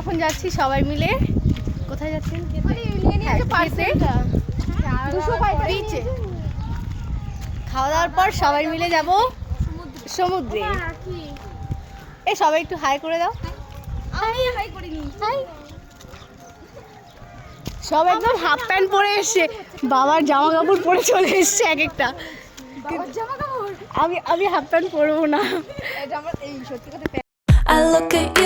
এখন যাচ্ছি সবাই মিলে। কোথায় যাচ্ছেন? হ্যাঁ। Beach-এ। খাওয়া দাওয়ার পর সবাই মিলে যাব সমুদ্রে। এ সবাই একটু হাই করে দাও। আমি হাই করিনি। হাই সব একদম হাফ প্যান্ট পরে এসছে। বাবার জামা কাপড় পরে চলে এসছে এক একটা। বাবার জামা কাপড় আমি আমি হাফ প্যান্ট পরবো না। এটা আমার এই সত্যি কথা I look at you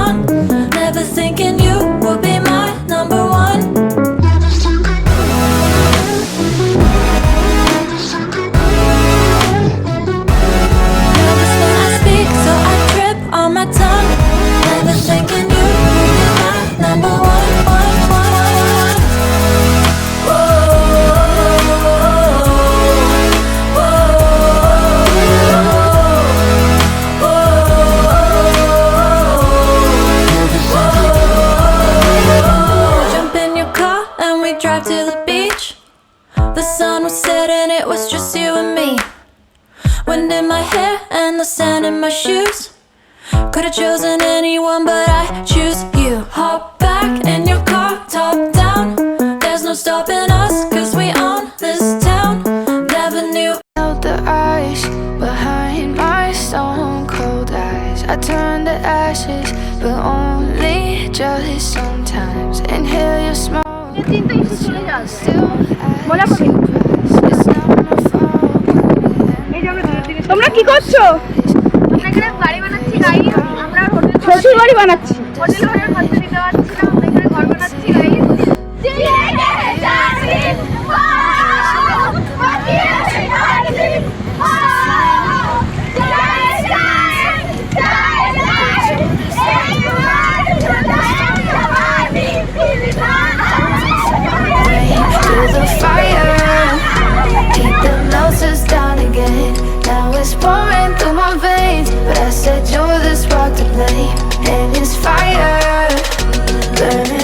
Drive to the beach. The sun was setting, it was just you and me. Wind in my hair and the sand in my shoes. Could have chosen anyone, but I choose you. Hop back in your car, top down. There's no stopping us, cause we own this town. Never knew Melt the ice behind my stone cold eyes. I turn to ashes, but only just sometimes. Inhale your smoke. তোমরা কি করছ আমরা এখানে বাড়ি বানাচ্ছি গাড়ি আমরা hotel শ্বশুর বাড়ি বানাচ্ছি। fire, burning.